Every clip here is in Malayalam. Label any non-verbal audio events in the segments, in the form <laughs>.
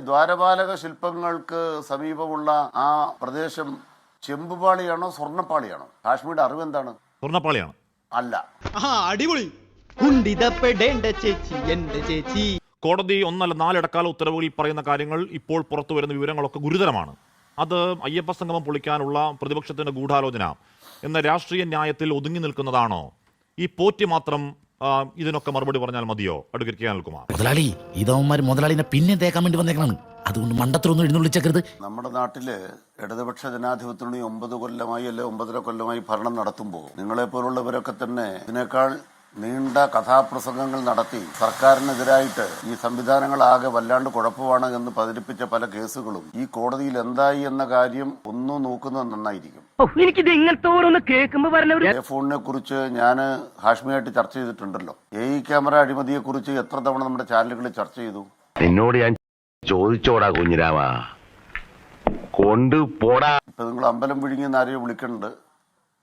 ദ്വാരപാലക ശില്പങ്ങൾക്ക് സമീപമുള്ള ആ പ്രദേശം ചെമ്പുപാളിയാണോ സ്വർണപ്പാളിയാണോ? കാശ്മീരുടെ അറിവ് എന്താണ്? സ്വർണപ്പാളിയാണ്. അല്ല. അടിപൊളി. കുണ്ടിതപ്പെടേണ്ട ചേച്ചി എന്റെ ചേച്ചി. കോടതി ഒന്നല്ല നാലിടക്കാല ഉത്തരവുകളിൽ പറയുന്ന കാര്യങ്ങൾ ഇപ്പോൾ പുറത്തു വരുന്ന വിവരങ്ങളൊക്കെ ഗുരുതരമാണ്. അത് അയ്യപ്പ സംഗമം പൊളിക്കാനുള്ള പ്രതിപക്ഷത്തിന്റെ ഗൂഢാലോചന എന്ന രാഷ്ട്രീയ ന്യായത്തിൽ ഒതുങ്ങി നിൽക്കുന്നതാണോ? ഈ പോറ്റി മാത്രം ഇതിനൊക്കെ മറുപടി പറഞ്ഞാൽ മതിയോ? Advocate K Anilkumar. മുതലാളി ഇതവന്മാർ മുതലാളിനെ പിന്നെ തേക്കാൻ വേണ്ടി വന്നേക്കാണ് അതുകൊണ്ട് മണ്ടത്തിലൊന്നും എഴുന്നള്ളിച്ചേക്കരുത്. നമ്മുടെ നാട്ടിൽ ഇടതുപക്ഷ ജനാധിപത്യത്തിന് ഒമ്പത് കൊല്ലമായി അല്ലെ ഒമ്പതര കൊല്ലമായി ഭരണം നടത്തുമ്പോൾ നിങ്ങളെ പോലുള്ളവരൊക്കെ തന്നെ ഇതിനേക്കാൾ നീണ്ട കഥാപ്രസംഗങ്ങൾ നടത്തി സർക്കാരിനെതിരായിട്ട് ഈ സംവിധാനങ്ങളാകെ വല്ലാണ്ട് കുഴപ്പമാണ് എന്ന് പതിരിപ്പിച്ച പല കേസുകളും ഈ കോടതിയിൽ എന്തായി എന്ന കാര്യം ഒന്നും നോക്കുന്നത് നന്നായിരിക്കും. എനിക്കിത് ഇങ്ങനത്തെ ഓരോന്ന് കേൾക്കുമ്പോ പറഞ്ഞ എ ഫോണിനെ കുറിച്ച് ഞാൻ ഹാഷ്മിയായിട്ട് ചർച്ച ചെയ്തിട്ടുണ്ടല്ലോ. എ ക്യാമറ അഴിമതിയെ കുറിച്ച് എത്ര തവണ നമ്മുടെ ചാനലുകളിൽ ചർച്ച ചെയ്തു? നിന്നോട് ഞാൻ ചോദിച്ചോടാ കുഞ്ഞിരാമ. കൊണ്ടുപോടാ. ഇപ്പൊ നിങ്ങൾ അമ്പലം വിഴുങ്ങിയെന്ന് ആരെയോ വിളിക്കണ്ട്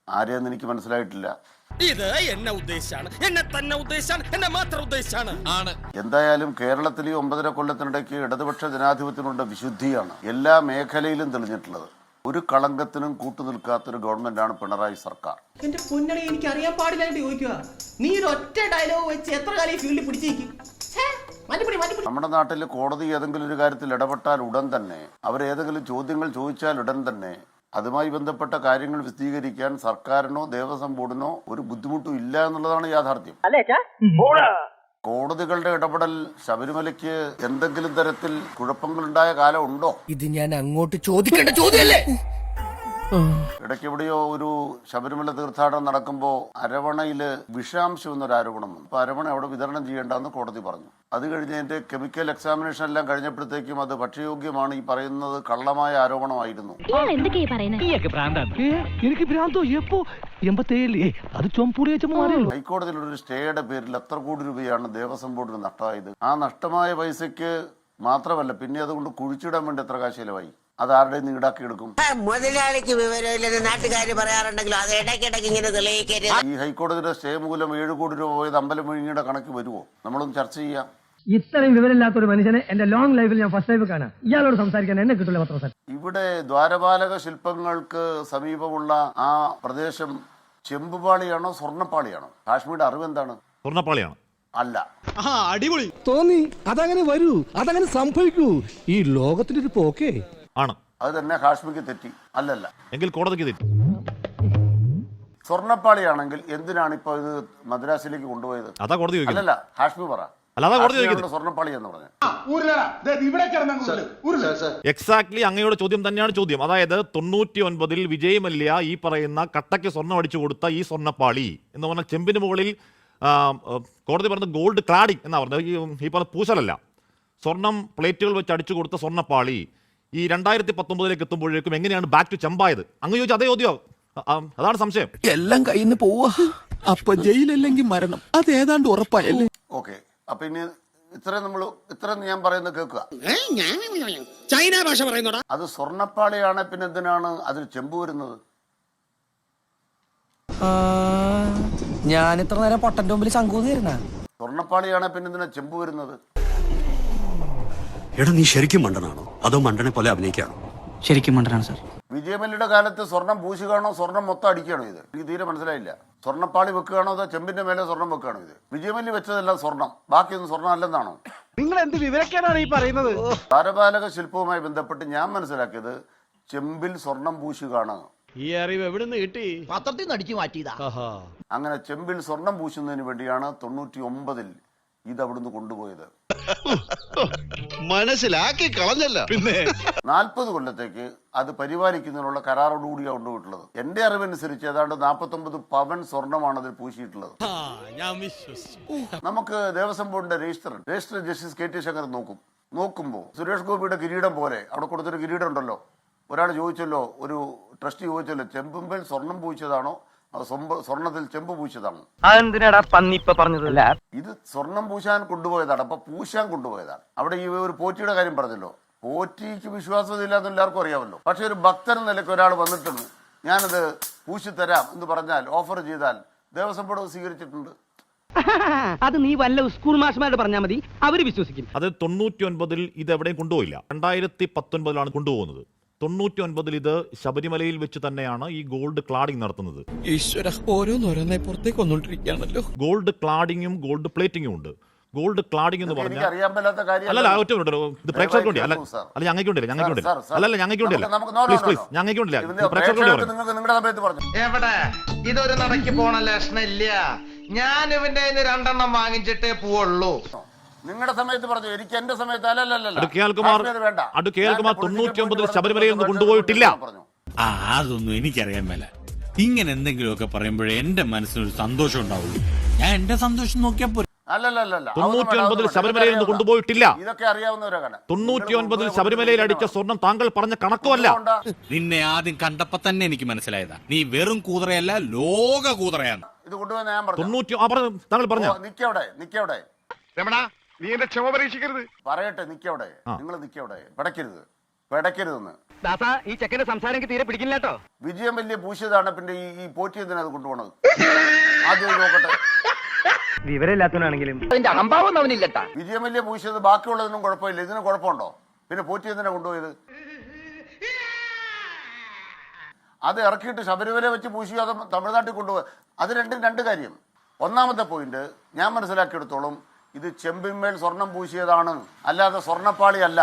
ആരെയെന്ന് എനിക്ക് മനസ്സിലായിട്ടില്ല. ഇത് എന്നെ ഉദ്ദേശാണ്. എന്നെ തന്നെ ഉദ്ദേശാണ്. എന്നെ മാത്രം ഉദ്ദേശാണ്. ആണ്. എന്തായാലും കേരളത്തിൽ ഈ ഒമ്പതര കൊല്ലത്തിനിടയ്ക്ക് ഇടതുപക്ഷ ജനാധിപത്യത്തിനുള്ള വിശുദ്ധിയാണ് എല്ലാ മേഖലയിലും തെളിഞ്ഞിട്ടുള്ളത്. ഒരു കളങ്കത്തിനും കൂട്ടുനിൽക്കാത്തൊരു ഗവൺമെന്റാണ് പിണറായി സർക്കാർ. എന്റെ പൊന്നണി എനിക്ക് അറിയാൻ പാടില്ലായിട്ട് ചോദിക്കുക. നീ ഒരു ഒറ്റ ഡയലോഗ് വെച്ച് എത്ര കാലം ഫീൽഡിൽ പിടിച്ചേക്കും? നമ്മുടെ നാട്ടിൽ കോടതി ഏതെങ്കിലും ഒരു കാര്യത്തിൽ ഇടപെട്ടാൽ ഉടൻ തന്നെ അവർ ഏതെങ്കിലും ചോദ്യങ്ങൾ ചോദിച്ചാൽ ഉടൻ തന്നെ അതുമായി ബന്ധപ്പെട്ട കാര്യങ്ങൾ വിശദീകരിക്കാൻ സർക്കാരിനോ ദേവസ്വം ബോർഡിനോ ഒരു ബുദ്ധിമുട്ടും ഇല്ല എന്നുള്ളതാണ് യാഥാർത്ഥ്യം. കോടതികളുടെ ഇടപെടൽ ശബരിമലയ്ക്ക് എന്തെങ്കിലും തരത്തിൽ കുഴപ്പങ്ങളുണ്ടായ കാലം ഉണ്ടോ? ഇത് ഞാൻ അങ്ങോട്ട് ചോദിക്കേണ്ട ചോദ്യമല്ലേ? ഇടയ്ക്ക് എവിടെയോ ഒരു ശബരിമല തീർത്ഥാടനം നടക്കുമ്പോൾ അരവണയിൽ വിഷാംശം എന്നൊരു ആരോപണം വന്നു. അപ്പൊ അരവണ അവിടെ വിതരണം ചെയ്യേണ്ടെന്ന് കോടതി പറഞ്ഞു. അത് കഴിഞ്ഞ് അതിന്റെ കെമിക്കൽ എക്സാമിനേഷൻ എല്ലാം കഴിഞ്ഞപ്പോഴത്തേക്കും അത് ഭക്ഷ്യയോഗ്യമാണ് ഈ പറയുന്നത് കള്ളമായ ആരോപണമായിരുന്നു. ഹൈക്കോടതിയിൽ ഒരു സ്റ്റേയുടെ പേരിൽ എത്ര കോടി രൂപയാണ് ദേവസ്വം ബോർഡിന് നഷ്ടമായത്? ആ നഷ്ടമായ പൈസയ്ക്ക് മാത്രമല്ല പിന്നെ അതുകൊണ്ട് കുഴിച്ചിടാൻ വേണ്ടി എത്ര കാശ് ചെലവായി? അത് ആരുടെ ഈടാക്കി എടുക്കും. മുതലാളിക്ക് വിവരമില്ലെന്ന് നാട്ടുകാർ പറയാറുണ്ടെങ്കിലും? അത് ഇടയ്ക്കിടയ്ക്ക് ഇങ്ങനെ തെളിയിക്കരുത്. ഈ ഹൈക്കോടതിയുടെ സ്റ്റേ മൂലം ഏഴ് കോടി രൂപ പോയത് അമ്പലം വിഴുങ്ങിയുടെ കണക്ക് വരുമോ നമ്മളൊന്ന് ചർച്ച ചെയ്യാം. ഇത്രയും വിവരമില്ലാത്ത ഒരു മനുഷ്യനെ എന്റെ ലോങ് ലൈഫിൽ ഞാൻ ഫസ്റ്റ് ലൈഫ് കാണാം. ഇയാളോട് സംസാരിക്കാൻ എന്നെ കിട്ടില്ല പത്ര സാർ ഇവിടെ ദ്വാരപാലക ശില്പങ്ങൾക്ക് സമീപമുള്ള ആ പ്രദേശം ചെമ്പുപാളിയാണോ സ്വർണപ്പാളിയാണോ? കാശ്മീരുടെ അറിവ് എന്താണ്? സ്വർണപ്പാളിയാണ്? അല്ല. അടിപൊളി. തോന്നി അതങ്ങനെ വരൂ അതങ്ങനെ സംഭവിക്കൂ. ഈ ലോകത്തിന്റെ ഒരു പോക്കേ. ആണ്. അത് തന്നെ കാശ്മീർക്ക് തെറ്റി. അല്ലല്ല. എങ്കിൽ കോടതിക്ക് തെറ്റി. സ്വർണപ്പാളിയാണെങ്കിൽ എന്തിനാണ് ഇപ്പൊ ഇത് മദ്രാസിലേക്ക് കൊണ്ടുപോയത്? അതാ കോടതി ചോദിക്കുന്നത്. അല്ലല്ല കാശ്മീർ പറ. എക്സാക്ട് അതാ കോടതി കാശ്മീരാണ് ചോദിക്കുന്നത്. സ്വർണപ്പാളി എന്ന് പറഞ്ഞു എക്സാക്ട്ലി അങ്ങയുടെ ചോദ്യം തന്നെയാണ് ചോദ്യം. അതായത് തൊണ്ണൂറ്റി ഒൻപതിൽ വിജയ് മല്യ ഈ പറയുന്ന കട്ടയ്ക്ക് സ്വർണം അടിച്ചു കൊടുത്ത ഈ സ്വർണപ്പാളി എന്ന് പറഞ്ഞാൽ ചെമ്പിന് മുകളിൽ ആ, ആ, കോടതി പറഞ്ഞത് ഗോൾഡ് ക്ലാഡിംഗ് എന്നാ പറഞ്ഞത്. ഈ ഈ പറഞ്ഞ പൂശലല്ല. സ്വർണം പ്ലേറ്റുകൾ വെച്ച് അടിച്ചു കൊടുത്ത സ്വർണപ്പാളി. ഈ രണ്ടായിരത്തി പത്തൊമ്പതിലേക്ക് എത്തുമ്പോഴേക്കും എങ്ങനെയാണ് ബാക്ക് ടു ചെമ്പായത്? അങ്ങ് ചോദിച്ചാൽ അതേ ചോദ്യം അതാണ് സംശയം. എല്ലാം കയ്യിൽ നിന്ന് പോവാ. അപ്പൊ ജയിലല്ലെങ്കിൽ മരണം. അത് ഏതാണ്ട് ഉറപ്പായല്ലേ ഓക്കെ. അപ്പൊ ഇനി ഇത്രയും നമ്മൾ ഇത്രയും ഞാൻ പറയുന്നത് കേൾക്കുക. ചൈന ഭാഷ പറയുന്നോടാ. അത് സ്വർണപ്പാളിയാണ് പിന്നെ എന്തിനാണ് അതിൽ ചെമ്പ് വരുന്നത്? ഞാൻ ഇത്ര നേരം പൊട്ടന്റെ മുമ്പിൽ ശങ്കൂന്നിരുന്ന സ്വർണപ്പാളിയാണ് പിന്നെ എന്തിനാ ചെമ്പ് വരുന്നത്? എടാ നീ ശരിക്കും മണ്ടനാണോ? അതോ മണ്ടനെ പോലെ അഭിനയിക്കാണോ? ശരിക്കും മണ്ടനാണ് സാർ. വിജയമല്ലിയുടെ കാലത്ത് സ്വർണം പൂശുകയാണോ സ്വർണം മൊത്തം അടിക്കുകയാണോ ഇത്? എനിക്ക് തീരെ മനസ്സിലായില്ല. സ്വർണപ്പാളി വെക്കുകയാണോ അതോ ചെമ്പിന്റെ മേലെ സ്വർണം വെക്കുകയാണോ ഇത്? വിജയമല്ലി വെച്ചതെല്ലാം സ്വർണം. ബാക്കിയൊന്നും സ്വർണം അല്ലെന്നാണോ നിങ്ങൾ എന്ത് വിവരക്കേടാണ് ഈ പറയുന്നത്? താരപാലക ശില്പവുമായി ബന്ധപ്പെട്ട് ഞാൻ മനസ്സിലാക്കിയത് ചെമ്പിൽ സ്വർണം പൂശുകയാണ് ഈ അറിവ് എവിടുന്ന് കിട്ടി? പത്രത്തിൽ നിന്ന് അടിച്ചു മാറ്റിയതാ. അങ്ങനെ ചെമ്പിൽ സ്വർണം പൂശുന്നതിന് വേണ്ടിയാണ് തൊണ്ണൂറ്റി ഒമ്പതിൽ ഇത് അവിടുന്ന് കൊണ്ടുപോയത്. മനസ്സിലാക്കി കളഞ്ഞല്ല. പിന്നെ? നാൽപ്പത് കൊല്ലത്തേക്ക് അത് പരിപാലിക്കുന്നതിനുള്ള കരാറോടുകൂടിയാണ് കൊണ്ടുപോയിട്ടുള്ളത്. എന്റെ അറിവനുസരിച്ച് ഏതാണ്ട് നാൽപ്പത്തൊമ്പത് പവൻ സ്വർണമാണ് അതിൽ പൂശിയിട്ടുള്ളത്. നമുക്ക് ദേവസ്വം ബോർഡിന്റെ register register justice K T Shankar നോക്കും. നോക്കുമ്പോൾ സുരേഷ് ഗോപിയുടെ കിരീടം പോലെ അവിടെ കൊടുത്തൊരു കിരീടം ഉണ്ടല്ലോ. ഒരാൾ ചോദിച്ചല്ലോ ഒരു ട്രസ്റ്റ് ചോദിച്ചല്ലോ ചെമ്പുമ്പൽ സ്വർണം പൂച്ചതാണോ അതോ സ്വർണത്തിൽ ചെമ്പ് പൂശിയതാണ്. അതെന്തിനാടാ പന്നിപ്പ പറഞ്ഞതല്ല ഇത് സ്വർണം പൂശാൻ കൊണ്ടുപോയതാണ്. അപ്പൊ പൂശാൻ കൊണ്ടുപോയതാണ്. അവിടെ ഈ ഒരു പോറ്റിയുടെ കാര്യം പറഞ്ഞല്ലോ. പോറ്റിക്ക് വിശ്വാസമില്ല ഇല്ലാന്ന് എല്ലാവർക്കും അറിയാമല്ലോ. പക്ഷെ ഒരു ഭക്തൻ നിലയ്ക്ക് ഒരാൾ വന്നിട്ടുണ്ട് ഞാനത് പൂശി തരാം എന്ന് പറഞ്ഞാൽ ഓഫർ ചെയ്താൽ ദേവസ്വം ബോർഡ് അത് സ്വീകരിച്ചിട്ടുണ്ട്. <laughs> അത് നീ വല്ല സ്കൂൾ മാഷ്മാരോട് പറഞ്ഞാൽ മതി. അവർ വിശ്വസിക്കും. അത് തൊണ്ണൂറ്റി ഒൻപതിൽ ഇത് എവിടെയും കൊണ്ടുപോയില്ല. രണ്ടായിരത്തി പത്തൊൻപതിലാണ് കൊണ്ടുപോകുന്നത്. തൊണ്ണൂറ്റി ഒൻപതിൽ ഇത് ശബരിമലയിൽ വെച്ച് തന്നെയാണ് ഈ ഗോൾഡ് ക്ലാഡിംഗ് നടത്തുന്നത്. ഈശ്വര ഓരോന്നോരോന്നെ പുറത്തേക്ക് വന്നോണ്ടിരിക്കുകയാണല്ലോ. ഗോൾഡ് ക്ലാഡിങ്ങും ഗോൾഡ് പ്ലേറ്റിംഗും ഉണ്ട്. ഗോൾഡ് ക്ലാഡിംഗ് എന്ന് പറഞ്ഞാൽ അല്ലല്ല ഒറ്റ മിനിറ്റ് ഇത് പ്രേക്ഷകർക്ക് വേണ്ടി അല്ല അല്ല ഞങ്ങൾക്ക് അല്ലല്ല ഞങ്ങൾക്ക് പ്ലീസ് പ്ലീസ് ഞങ്ങൾക്ക് പ്രേക്ഷകർക്ക് എവിടെ? ഇതൊരു നടക്ക് പോണ ലക്ഷണില്ല ഞാൻ ഇവന്റെ രണ്ടെണ്ണം വാങ്ങിച്ചിട്ടേ പോവുള്ളൂ. നിങ്ങളുടെ സമയത്ത് പറഞ്ഞു എനിക്ക് എന്റെ സമയത്ത് അല്ലല്ലല്ല തൊണ്ണൂറ്റി ഒമ്പതിൽ ശബരിമലയിൽ നിന്ന് കൊണ്ടുപോയിട്ടില്ല. ആ അതൊന്നും എനിക്കറിയാൻ മേല. ഇങ്ങനെ എന്തെങ്കിലുമൊക്കെ പറയുമ്പോഴേ എന്റെ മനസ്സിനൊരു സന്തോഷം ഉണ്ടാവുള്ളൂ. ഞാൻ എന്റെ സന്തോഷം നോക്കിയാൽ പോലും അല്ലല്ലല്ല തൊണ്ണൂറ്റി ഒൻപതിൽ ശബരിമലയിൽ നിന്ന് കൊണ്ടുപോയിട്ടില്ല. ഇതൊക്കെ അറിയാവുന്നവരാണ് തൊണ്ണൂറ്റി ഒൻപതിൽ ശബരിമലയിൽ അടിച്ച സ്വർണം താങ്കൾ പറഞ്ഞ കണക്കുമല്ല. നിന്നെ ആദ്യം കണ്ടപ്പോ തന്നെ എനിക്ക് മനസ്സിലായതാ. നീ വെറും കൂതറയല്ല ലോക കൂതറയാണ്. ഇത് കൊണ്ടുവന്ന് ഞാൻ പറഞ്ഞു? താങ്കൾ പറഞ്ഞ. നിക്കവിടെ നിക്കവിടെ രമണ നീ എന്റെ ക്ഷമ പരീക്ഷിക്കരുത്. പറയട്ടെ നിക്കവിടെ. നിങ്ങൾ നിക്കവിടെ. പിടയ്ക്കരുത് പിടയ്ക്കരുതെന്ന് ദാസാ ഈ ചെക്കന്റെ സംസാരം എനിക്ക് തീരെ പിടിക്കില്ല കേട്ടോ. വിജയം വലിയ പൂശിയതാണ് പിന്നെ ഈ ഈ പോറ്റി എന്തിനാ അത് കൊണ്ടുപോണത്? ആദ്യം നോക്കട്ടെ. വിവരമില്ലാത്തവനാണെങ്കിലും. അഹംഭാവം അവനില്ലട്ടാ. വിജയം വലിയ പൂശിയത് ബാക്കിയുള്ളതിനും കുഴപ്പമില്ല. ഇതിന് കുഴപ്പമുണ്ടോ? പിന്നെ പോറ്റി എന്തിനാ കൊണ്ടുപോയത്? അത് ഇറക്കിയിട്ട് ശബരിമല വെച്ച് പൂശിയോ അത് തമിഴ്നാട്ടിൽ കൊണ്ടുപോയി. അത് രണ്ടും രണ്ട് കാര്യം. ഒന്നാമത്തെ പോയിന്റ് ഞാൻ മനസ്സിലാക്കിയെടുത്തോളം. ഇത് ചെമ്പിന്മേൽ സ്വർണം പൂശിയതാണ്. അല്ലാതെ സ്വർണപ്പാളി അല്ല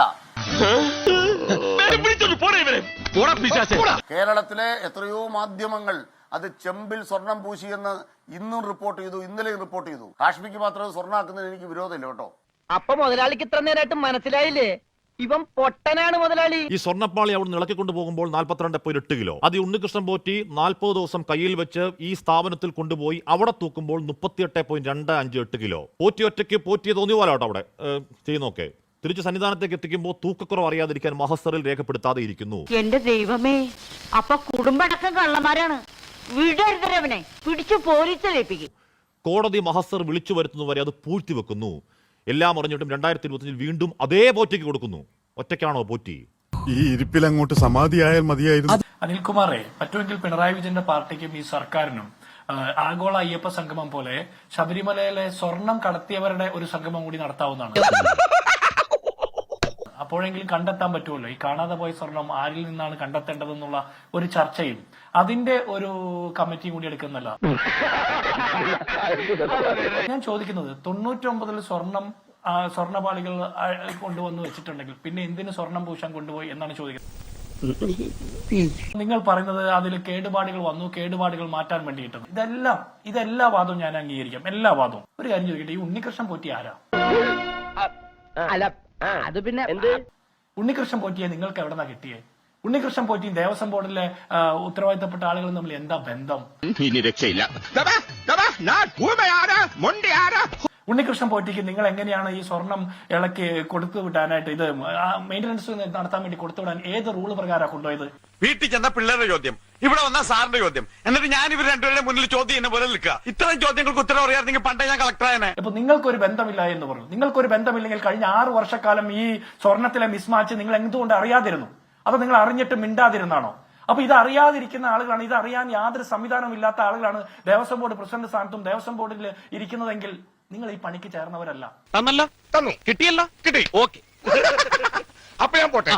കേരളത്തിലെ എത്രയോ മാധ്യമങ്ങൾ അത് ചെമ്പിൽ സ്വർണം പൂശിയെന്ന് ഇന്നും റിപ്പോർട്ട് ചെയ്തു ഇന്നലെയും റിപ്പോർട്ട് ചെയ്തു. കാശ്മീർക്ക് മാത്രം സ്വർണാക്കുന്നതിന് എനിക്ക് വിരോധമില്ല കേട്ടോ. അപ്പൊ മുതലാളിക്ക് ഇത്ര നേരമായിട്ട് മനസ്സിലായില്ലേ? ഇവൻ പൊട്ടനാണ് മുതലാളി. ഈ സ്വർണപ്പാളി അവിടെ ഇളക്കി കൊണ്ടുപോകുമ്പോൾ നാൽപ്പത്തിരണ്ട് പോയി എട്ട് കിലോ. അത് ഉണ്ണികൃഷ്ണൻ പോറ്റി നാൽപ്പത് ദിവസം കയ്യിൽ വെച്ച് ഈ സ്ഥാപനത്തിൽ കൊണ്ടുപോയി അവിടെ തൂക്കുമ്പോൾ മുപ്പത്തിയെട്ട് പോയിന്റ് രണ്ട് അഞ്ച് എട്ട് കിലോ. പോറ്റി ഒറ്റയ്ക്ക് പോറ്റി തോന്നിയ പോലെ കേട്ടോ അവിടെ. ചെയ്യുന്നോക്കെ തിരിച്ച് സന്നിധാനത്തേക്ക് എത്തിക്കുമ്പോൾ തൂക്കക്കുറവ് അറിയാതിരിക്കാൻ മഹസറിൽ രേഖപ്പെടുത്താതെ ഇരിക്കുന്നു. എന്റെ ദൈവമേ അപ്പൊ കുടുംബടക്കം കള്ളന്മാരാണ്. വിടരുതരവനെ പിടിച്ചു പോലീസിലേപ്പിക്കും കോടതി മഹസർ വിളിച്ചു വരുത്തുന്നവരെ അത് പൂഴ്ത്തിവെക്കുന്നു. എല്ലാം അറിഞ്ഞിട്ടും രണ്ടായിരത്തി ഇരുപത്തിയഞ്ചിൽ വീണ്ടും അതേ പോറ്റിക്ക് കൊടുക്കുന്നു. ഒറ്റയ്ക്കാണോ പോറ്റി? ഈ ഇരിപ്പിൽ അങ്ങോട്ട് സമാധിയായാൽ മതിയായിരുന്നു. അനിൽകുമാറെ പറ്റുമെങ്കിൽ പിണറായി വിജയന്റെ പാർട്ടിക്കും ഈ സർക്കാരിനും ആഗോള അയ്യപ്പ സംഗമം പോലെ ശബരിമലയിലെ സ്വർണം കടത്തിയവരുടെ ഒരു സംഗമം കൂടി നടത്താവുന്നതാണ്. അപ്പോഴെങ്കിലും കണ്ടെത്താൻ പറ്റുമല്ലോ? ഈ കാണാതെ പോയ സ്വർണം ആരിൽ നിന്നാണ് കണ്ടെത്തേണ്ടതെന്നുള്ള ഒരു ചർച്ചയും അതിന്റെ ഒരു കമ്മിറ്റിയും കൂടി എടുക്കുന്നല്ല. ഞാൻ ചോദിക്കുന്നത് തൊണ്ണൂറ്റൊമ്പതിൽ സ്വർണം സ്വർണപാളികൾ കൊണ്ടുവന്ന് വെച്ചിട്ടുണ്ടെങ്കിൽ പിന്നെ എന്തിന് സ്വർണം പൂശാൻ കൊണ്ടുപോയി എന്നാണ് ചോദിക്കുന്നത്? നിങ്ങൾ പറയുന്നത് അതിൽ കേടുപാടുകൾ വന്നു കേടുപാടുകൾ മാറ്റാൻ വേണ്ടിയിട്ടാണ്. ഇതെല്ലാം ഇതെല്ലാ വാദവും ഞാൻ അംഗീകരിക്കാം. എല്ലാ വാദവും. ഒരു കാര്യം ചോദിക്കട്ടെ ഈ ഉണ്ണികൃഷ്ണൻ പോറ്റി ആരാ? അത് പിന്നെ എന്ത്? ഉണ്ണികൃഷ്ണൻ പോറ്റിയെ നിങ്ങൾക്ക് എവിടെന്നാ കിട്ടിയേ? ഉണ്ണികൃഷ്ണൻ പോറ്റിയും ദേവസ്വം ബോർഡിലെ ഉത്തരവാദിത്തപ്പെട്ട ആളുകളും തമ്മിൽ എന്താ ബന്ധം? ഇനി രക്ഷയില്ല. ഉണ്ണികൃഷ്ണൻ പോറ്റിക്ക് നിങ്ങൾ എങ്ങനെയാണ് ഈ സ്വർണം ഇളക്കി കൊടുത്തു വിടാനായിട്ട് ഇത് മെയിന്റനൻസ് നടത്താൻ വേണ്ടി കൊടുത്തു വിടാൻ ഏത് റൂൾ പ്രകാരം കൊണ്ടുപോയത്? വീട്ടിൽ ചെന്ന പിള്ളേരുടെ ചോദ്യം. ഇവിടെ വന്ന സാറിന്റെ ചോദ്യം. എന്നിട്ട് ഞാൻ ഇവർ രണ്ടുപേരുടെ മുന്നിൽ ചോദ്യം ചെയ്യുന്ന പോലെ നിൽക്കുക. ഇത്തരം ചോദ്യങ്ങൾക്ക് ഉത്തരം അറിയാമെങ്കിൽ പണ്ടേ ഞാൻ കളക്ടറായനെ ഇപ്പൊ നിങ്ങൾക്കൊരു ബന്ധമില്ല എന്ന് പറഞ്ഞു. നിങ്ങൾക്കൊരു ബന്ധമില്ലെങ്കിൽ കഴിഞ്ഞ ആറ് വർഷക്കാലം ഈ സ്വർണത്തിലെ മിസ്മാച്ച് നിങ്ങൾ എന്തുകൊണ്ട് അറിയാതിരുന്നു? അത് നിങ്ങൾ അറിഞ്ഞിട്ട് മിണ്ടാതിരുന്നാണോ? അപ്പൊ ഇത് അറിയാതിരിക്കുന്ന ആളുകളാണ്. ഇത് അറിയാൻ യാതൊരു സംവിധാനവും ഇല്ലാത്ത ആളുകളാണ് ദേവസ്വം ബോർഡ് പ്രസിഡന്റ് സ്ഥാനത്തും ദേവസ്വം ബോർഡിൽ ഇരിക്കുന്നതെങ്കിൽ നിങ്ങൾ ഈ പണിക്ക് ചേർന്നവരല്ല. തന്നല്ലോ. തന്നു. കിട്ടിയല്ലോ. കിട്ടി. ഓക്കെ. അപ്പൊ ഞാൻ പോട്ടെ.